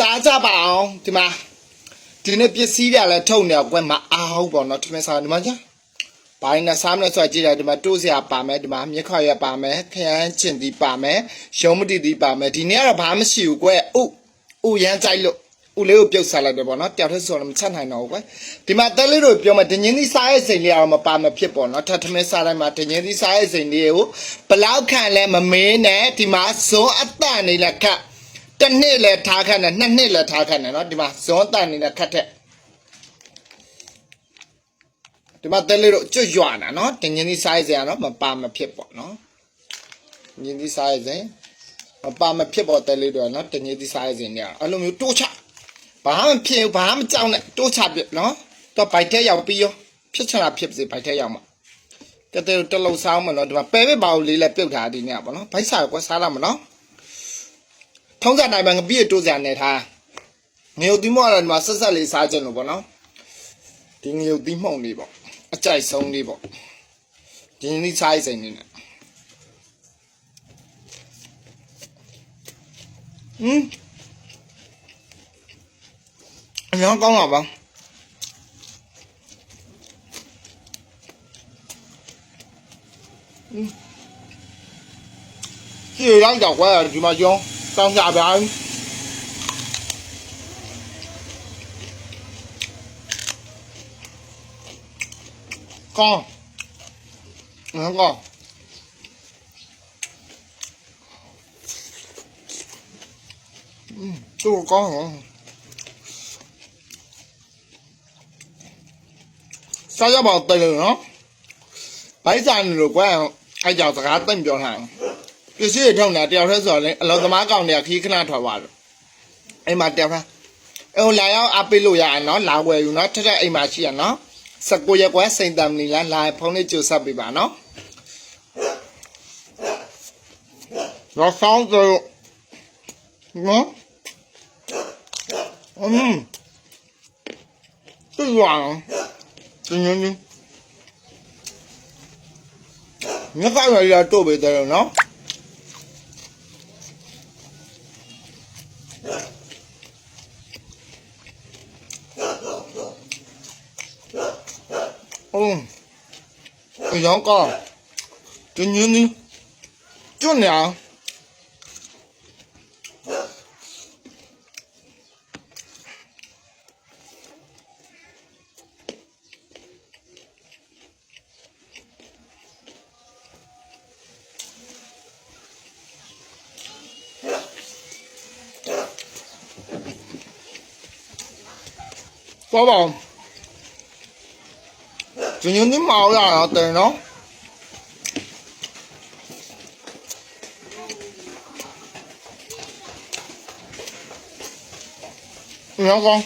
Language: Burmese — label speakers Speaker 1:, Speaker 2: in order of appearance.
Speaker 1: စားကြပါအောင်ဒီမှာဒီနေ့ပစ္စည်းတွေလည်းထုတ်နေတော့ကွယ်မအားဟုတ်ပေါ့နော်ထမင်းစားဒီမှာကြာဘိုင်းနဲ့စားမလို့ဆိုကြည့်တယ်ဒီမှာတိုးစရာပါမယ်ဒီမှာမြက်ခွာရပါမယ်ခရမ်းချင်တီပါမယ်ရုံးမတီတီပါမယ်ဒီနေ့ကတော့ဘာမှမရှိဘူးကွယ်ဥဥရမ်းကြိုက်လို့ဥလေးကိုပြုတ်စားလိုက်တယ်ပေါ့နော်တယောက်တည်းဆိုတော့မချက်နိုင်တော့ဘူးကွယ်ဒီမှာတက်လေးတို့ပြောမှဒင်းင်းသီးစားရဲ့စိန်လေးကတော့မပါမဖြစ်ပေါ့နော်ထထမင်းစားတိုင်းမှာဒင်းင်းသီးစားရဲ့စိန်လေးကိုဘလောက်ခံလဲမမေးနဲ့ဒီမှာဇွန်အတန်နေလက်ခတ် တစ်နှစ်လည်းထားခတ်တယ်နှစ်နှစ်လည်းထားခတ်တယ်เนาะဒီမှာဇွန်တန်နေတဲ့ခတ်တဲ့ဒီမှာတဲလေးတို့ကျွတ်ရွာနာเนาะတင်ငင်းဒီ size ရတော့မပါမဖြစ်ပေါ့เนาะငင်းဒီ size မပါမဖြစ်ပေါ့တဲလေးတို့เนาะတင်ငင်းဒီ size နေရအဲ့လိုမျိုးတိုးချဘာမှမဖြစ်ဘူးဘာမှမကြောက်နဲ့တိုးချပြเนาะတော့ဘိုက်ထဲရောက်ပြီးရောဖြစ်ချင်တာဖြစ်ပါစေဘိုက်ထဲရောက်မှာတဲတဲတို့တစ်လုံးစားအောင်မလို့ဒီမှာပဲပဲပါဦးလေးလည်းပြုတ်ထားဒီနေ့ပေါ့เนาะဘိုက်စားကွက်စားလာမနော် ထုံးစံတိုင်းမှာငပြည့်တိုးစရာနေထားငရုတ်သီးမောကတော့ဒီမှာဆက်ဆက်လေးစားကြလို့ပေါ့နော်ဒီငရုတ်သီးမှုန်လေးပေါ့အကြိုက်ဆုံးလေးပေါ့ဒီနေ့စားရစိန်နေနဲ့ဟင်းအများကောင်းတာပါဒီရောက်တော့ကွာဒီမှာကျော Sao gạo vậy anh? Con Nó con ừ, Tôi có con hả? Sao cho bò tiền nữa? Bảy giờ rồi quá Ai chào tất cả tên cho hàng ပြောထားတယ်ပစ္စည်းတွေထုတ်နေတာတယောက်တည်းဆိုတော့လေအလောသမားကောင်တွေကခီးခဏထွက်သွားလို့အိမ်မှာတယောက်တည်းအဲဟိုလာရောက်အပေးလို့ရအောင်နော်လာဝယ်ယူနော်ထက်ထက်အိမ်မှာရှိရနော်19ရက်ကွယ်စိန်တမ်နီလားလာဖုန်းလေးကြိုဆက်ပေးပါနော်တော့ဆောင်းကြနော်အင်းတူရအောင်တင်းတင်းမြတ်ကရရတော့ပဲတယ်နော် 응. 양가. 저 년이 쫀냐? 봐봐. ကျွန်တော်ဒီမောက်ရတော့တယ်နော်ညောကောင်း